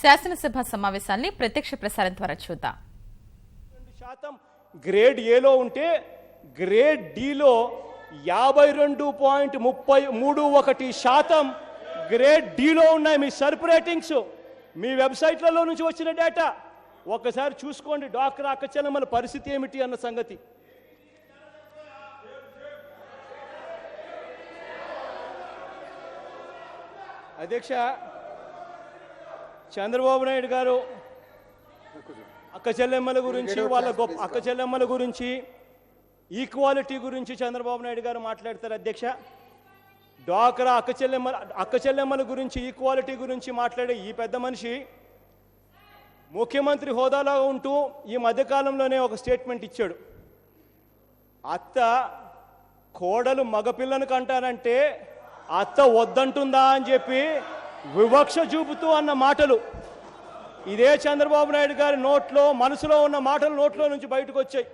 శాసనసభ సమావేశాన్ని ప్రత్యక్ష ప్రసారం ద్వారా చూద్దాం. రెండు శాతం గ్రేడ్ ఏలో ఉంటే గ్రేడ్ డిలో యాభై రెండు పాయింట్ ముప్పై మూడు ఒకటి శాతం గ్రేడ్ డిలో ఉన్నాయి మీ సర్ప్ రేటింగ్స్. మీ వెబ్సైట్లలో నుంచి వచ్చిన డేటా. ఒకసారి చూసుకోండి డాక్టర్ అక్కచెల్లమ్మల పరిస్థితి ఏమిటి అన్న సంగతి. అధ్యక్ష చంద్రబాబు నాయుడు గారు అక్క చెల్లెమ్మల గురించి వాళ్ళ గొప్ప అక్క చెల్లెమ్మల గురించి ఈక్వాలిటీ గురించి చంద్రబాబు నాయుడు గారు మాట్లాడతారు అధ్యక్ష. డ్వాక్రా అక్క చెల్లెమ్మల అక్క చెల్లెమ్మల గురించి ఈక్వాలిటీ గురించి మాట్లాడే ఈ పెద్ద మనిషి ముఖ్యమంత్రి హోదాలో ఉంటూ ఈ మధ్యకాలంలోనే ఒక స్టేట్మెంట్ ఇచ్చాడు. అత్త కోడలు మగపిల్లను కంటానంటే అత్త వద్దంటుందా అని చెప్పి వివక్ష చూపుతూ అన్న మాటలు. ఇదే చంద్రబాబు నాయుడు గారి నోట్లో మనసులో ఉన్న మాటలు నోట్లో నుంచి బయటకు వచ్చాయి.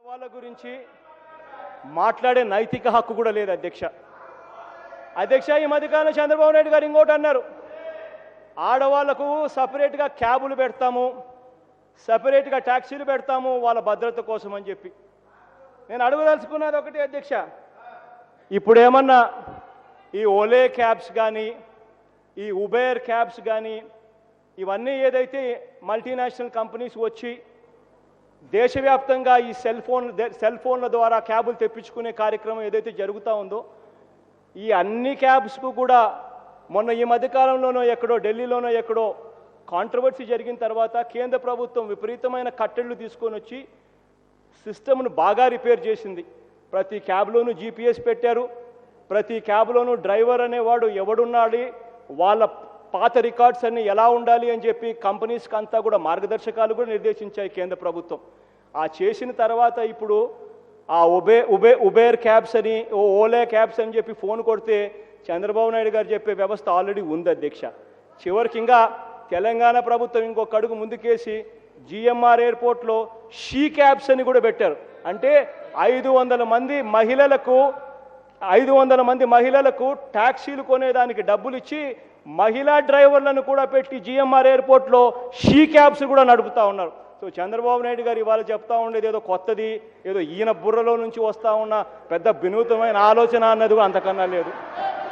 వాళ్ళ గురించి మాట్లాడే నైతిక హక్కు కూడా లేదు అధ్యక్ష. అధ్యక్ష ఈ మధ్యకాలంలో చంద్రబాబు నాయుడు గారు ఇంకోటి అన్నారు. ఆడవాళ్ళకు సపరేట్గా క్యాబులు పెడతాము సపరేట్గా ట్యాక్సీలు పెడతాము వాళ్ళ భద్రత కోసం అని చెప్పి. నేను అడగదలుచుకున్నది ఒకటి అధ్యక్ష. ఇప్పుడేమన్నా ఈ ఓలే క్యాబ్స్ కానీ ఈ ఉబేర్ క్యాబ్స్ కానీ ఇవన్నీ ఏదైతే మల్టీనేషనల్ కంపెనీస్ వచ్చి దేశవ్యాప్తంగా ఈ సెల్ ఫోన్ సెల్ ఫోన్ల ద్వారా క్యాబులు తెప్పించుకునే కార్యక్రమం ఏదైతే జరుగుతూ ఉందో ఈ అన్ని క్యాబ్స్కు కూడా మొన్న ఈ మధ్యకాలంలోనో ఎక్కడో ఢిల్లీలోనో ఎక్కడో కాంట్రవర్సీ జరిగిన తర్వాత కేంద్ర ప్రభుత్వం విపరీతమైన కట్టెళ్ళు తీసుకొని వచ్చి సిస్టమ్ను బాగా రిపేర్ చేసింది. ప్రతి క్యాబ్లోనూ జీపీఎస్ పెట్టారు. ప్రతి క్యాబ్లోనూ డ్రైవర్ అనేవాడు ఎవడున్నాడు? వాళ్ళ పాత రికార్డ్స్ అన్ని ఎలా ఉండాలి అని చెప్పి కంపెనీస్కి అంతా కూడా మార్గదర్శకాలు కూడా నిర్దేశించాయి కేంద్ర ప్రభుత్వం. ఆ చేసిన తర్వాత ఇప్పుడు ఆ ఉబే ఉబే ఉబేర్ క్యాబ్స్ అని ఓ ఓలే క్యాబ్స్ అని చెప్పి ఫోన్ కొడితే చంద్రబాబు నాయుడు గారు చెప్పే వ్యవస్థ ఆల్రెడీ ఉంది అధ్యక్ష. చివరికి ఇంకా తెలంగాణ ప్రభుత్వం ఇంకొక అడుగు ముందుకేసి జిఎంఆర్ ఎయిర్పోర్ట్లో షీ క్యాబ్స్ అని కూడా పెట్టారు. అంటే ఐదు వందల మంది మహిళలకు ఐదు వందల మంది మహిళలకు ట్యాక్సీలు కొనేదానికి డబ్బులు ఇచ్చి మహిళా డ్రైవర్లను కూడా పెట్టి జిఎంఆర్ ఎయిర్పోర్ట్లో షీ క్యాబ్స్ కూడా నడుపుతా ఉన్నారు. సో చంద్రబాబు నాయుడు గారు ఇవాళ చెప్తా ఉండేది ఏదో కొత్తది ఏదో ఈయన బుర్రలో నుంచి వస్తూ ఉన్న పెద్ద వినూతమైన ఆలోచన అన్నది అంతకన్నా లేదు.